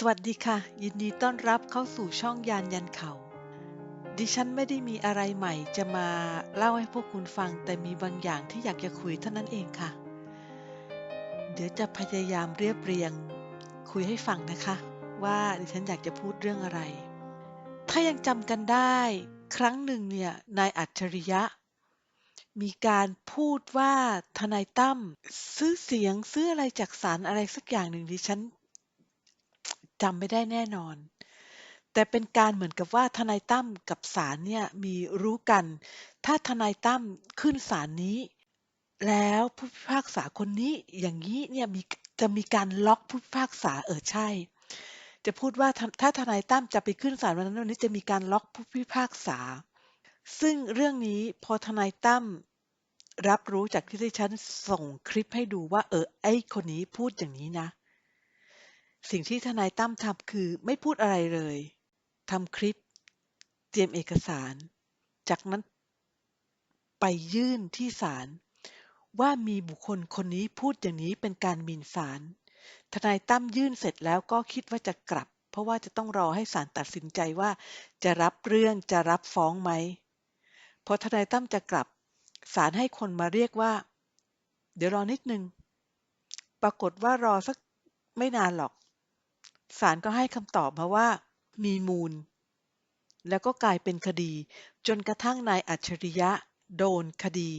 สวัสดีค่ะ ยินดีต้อนรับเข้าสู่ช่องยานยันเขา ดิฉันไม่ได้มีอะไรใหม่จะมาเล่าให้พวกคุณฟัง แต่มีบางอย่างที่อยากจะคุยเท่านั้นเองค่ะ เดี๋ยวจะพยายามเรียบเรียง คุยให้ฟังนะคะ ว่าดิฉันอยากจะพูดเรื่องอะไร ถ้ายังจำกันได้ ครั้งหนึ่งเนี่ยนายอัจฉริยะ มีการพูดว่าทนายตั้มซื้อเสียงซื้ออะไรจากสารอะไรสักอย่างหนึ่งดิฉัน จำไม่ได้แน่นอน แต่เป็นการเหมือนกับว่าทนายตั้มกับศาลเนี่ยมีรู้กัน ถ้าทนายตั้มขึ้นศาลนี้ แล้วผู้พิพากษาคนนี้อย่างนี้เนี่ยมีจะมีการล็อกผู้พิพากษาเออใช่ จะพูดว่าถ้าทนายตั้มจะไปขึ้นศาลวันนั้นวันนี้จะมีการล็อกผู้พิพากษา ซึ่งเรื่องนี้พอทนายตั้มรับรู้จากที่ดิฉันส่งคลิปให้ดูว่า เออไอ้คนนี้พูดอย่างนี้นะ สิ่งที่ทนายตั้มทำคือไม่พูดอะไรเลยทำคลิป เตรียมเอกสาร จากนั้นไปยื่นที่ศาลว่ามีบุคคลคนนี้พูดอย่างนี้เป็นการหมิ่นศาลทนายตั้มยื่นเสร็จแล้วก็คิดว่าจะกลับ เพราะว่าจะต้องรอให้ศาลตัดสินใจว่า จะรับเรื่องจะรับฟ้องไหมพอทนายตั้มจะกลับศาลให้คนมาเรียกว่า เดี๋ยวรอนิดนึง ปรากฏว่ารอสักไม่นานหรอก ศาลก็ให้คำตอบมาว่า มีมูล แล้วก็กลายเป็นคดี จนกระทั่งนายอัจฉริยะ โดนคดี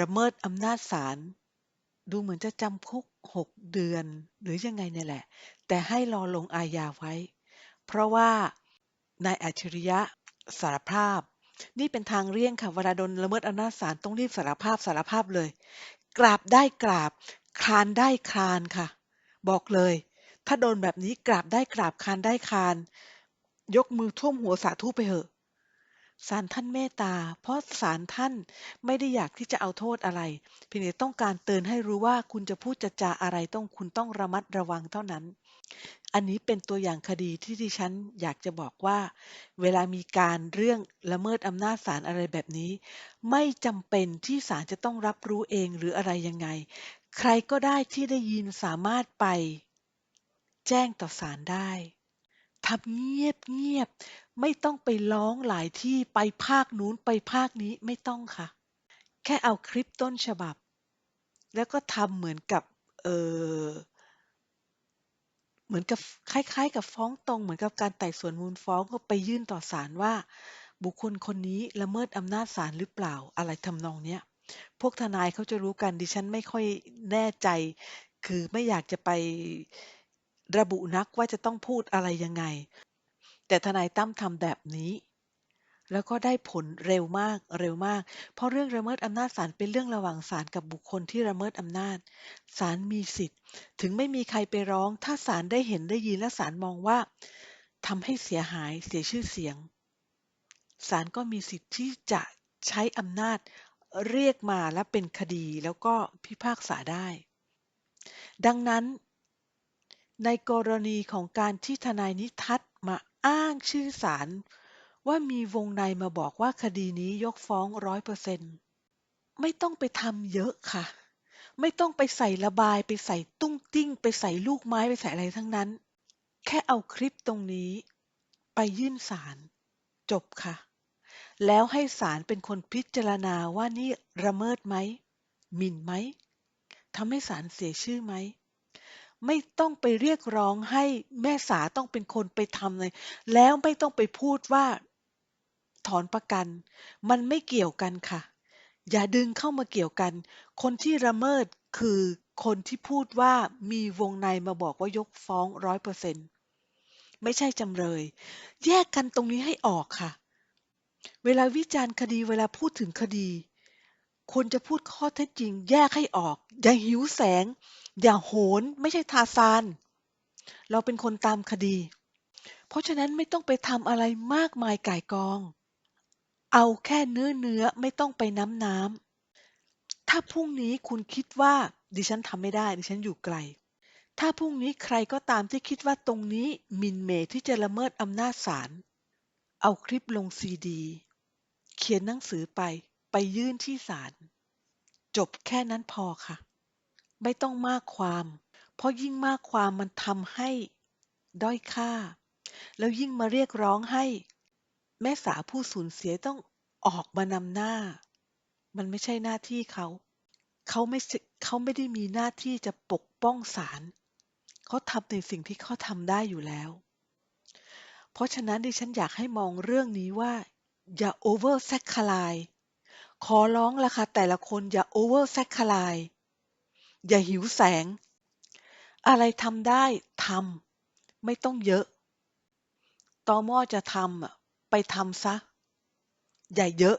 ระเมิดอำนาจศาลดูเหมือนจะจำคุกหกเดือน หรือยังไงเนี่ยแหละ แต่ให้รอลงอาญาไว้ เพราะว่านายอัจฉริยะสารภาพ นี่เป็นทางเลี่ยงค่ะเวลาโดนละเมิดอำนาจศาลต้องรีบสารภาพสารภาพเลย กราบได้กราบ คลานได้คลานค่ะ บอกเลย ถ้าโดนแบบนี้กราบได้กราบคานได้คาน ยกมือท่วมหัวสาธุไปเหอะศาลท่านเมตตา เพราะศาลท่านไม่ได้อยากที่จะเอาโทษอะไร เพียงแต่ต้องการเตือนให้รู้ว่าคุณจะพูดจะจาอะไรต้องคุณต้องระมัดระวังเท่านั้น อันนี้เป็นตัวอย่างคดีที่ดิฉันอยากจะบอกว่า เวลามีการเรื่องละเมิดอำนาจศาลอะไรแบบนี้ ไม่จำเป็นที่ศาลจะต้องรับรู้เองหรืออะไรยังไง ใครก็ได้ที่ได้ยินสามารถไป แจ้งต่อศาลได้ทำเงียบเงียบ ไม่ต้องไปร้องหลายที่ไปภาคนู้นไปภาคนี้ไม่ต้องค่ะ แค่เอาคลิปต้นฉบับ แล้วก็ทำเหมือนกับ เออเหมือนกับคล้ายๆ กับฟ้องตรง เหมือนกับการไต่สวนมูลฟ้องก็ไปยื่นต่อศาลว่า บุคคลคนนี้ละเมิดอำนาจศาลหรือเปล่าอะไรทำนองเนี้ยพวกทนายเขาจะรู้กันดิฉันไม่ค่อยแน่ใจ คือไม่อยากจะไป ระบุนักว่าจะต้องพูดอะไรยังไง แต่ทนายตั้มทำแบบนี้ แล้วก็ได้ผลเร็วมากเร็วมาก เพราะเรื่องละเมิดอำนาจศาลเป็นเรื่องระหว่างศาลกับบุคคลที่ละเมิดอำนาจศาลมีสิทธิ์ ถึงไม่มีใครไปร้อง ถ้าศาลได้เห็นได้ยินและศาลมองว่าทำให้เสียหายเสียชื่อเสียงศาลก็มีสิทธิ์ที่จะใช้อำนาจเรียกมาและเป็นคดีแล้วก็พิพากษาได้ ดังนั้น ในกรณีของการที่ทนายนิทัศน์มาอ้างชื่อศาลว่ามีวงในมาบอกว่าคดีนี้ยกฟ้องร้อยเปอร์เซ็นต์ไม่ต้องไปทำเยอะค่ะ ไม่ต้องไปใส่ระบายไปใส่ตุ้งติ้ง ไปใส่ลูกไม้ไปใส่อะไรทั้งนั้น แค่เอาคลิปตรงนี้ ไปยื่นศาลจบค่ะ แล้วให้ศาลเป็นคนพิจารณาว่านี่ระเมิดไหมหมิ่นไหมทำให้ศาลเสียชื่อไหม ไม่ต้องไปเรียกร้องให้แม่สาต้องเป็นคนไปทำเลย แล้วไม่ต้องไปพูดว่า ถอนประกัน มันไม่เกี่ยวกันค่ะ อย่าดึงเข้ามาเกี่ยวกัน คนที่ละเมิดคือคนที่พูดว่ามีวงในมาบอกว่ายกฟ้องร้อยเปอร์เซ็นไม่ใช่จำเลย แยกกันตรงนี้ให้ออกค่ะ เวลาวิจารณ์คดีเวลาพูดถึงคดี ควรจะพูดข้อเท็จจริงแยกให้ออก อย่าหิวแสง อย่าโหน ไม่ใช่ทาซาน เราเป็นคนตามคดี เพราะฉะนั้นไม่ต้องไปทำอะไรมากมายก่ายกอง เอาแค่เนื้อเนื้อไม่ต้องไปน้ำน้ำถ้าพรุ่งนี้คุณคิดว่าดิฉันทำไม่ได้ ดิฉันอยู่ไกล ถ้าพรุ่งนี้ใครก็ตามที่คิดว่าตรงนี้มินเมที่จะละเมิดอำนาจศาลเอาคลิปลงซีดี เขียนหนังสือไป ไปยื่นที่ศาล จบแค่นั้นพอค่ะ ไม่ต้องมากความ เพราะยิ่งมากความมันทำให้ด้อยค่า แล้วยิ่งมาเรียกร้องให้ แม่สาผู้สูญเสียต้องออกมานำหน้า มันไม่ใช่หน้าที่เขา เขาไม่เขาไม่ได้มีหน้าที่จะปกป้องศาลเขาทำในสิ่งที่เขาทำได้อยู่แล้ว เพราะฉะนั้นดิฉันอยากให้มองเรื่องนี้ว่า อย่าโอเวอร์แซคคลาย ขอร้องละค่ะแต่ละคนอย่าโอเวอร์แซคคลาย อย่าหิวแสง อะไรทำได้ทำไม่ต้องเยอะตอมอจะทำอะไปทำซะ อย่าเยอะ